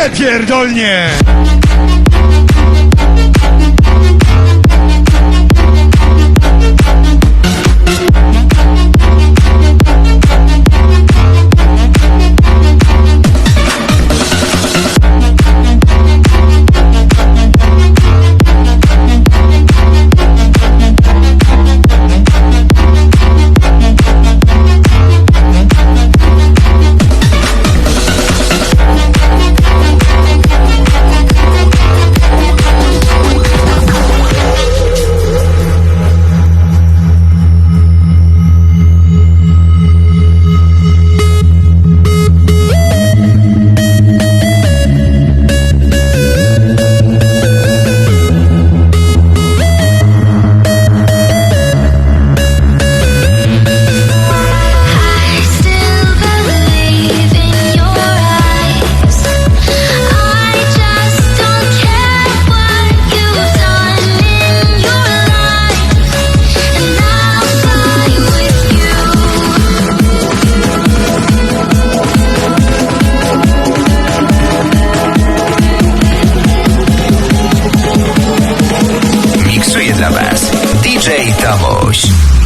Ale pierdolnie! Dla Was DJ Tomuś.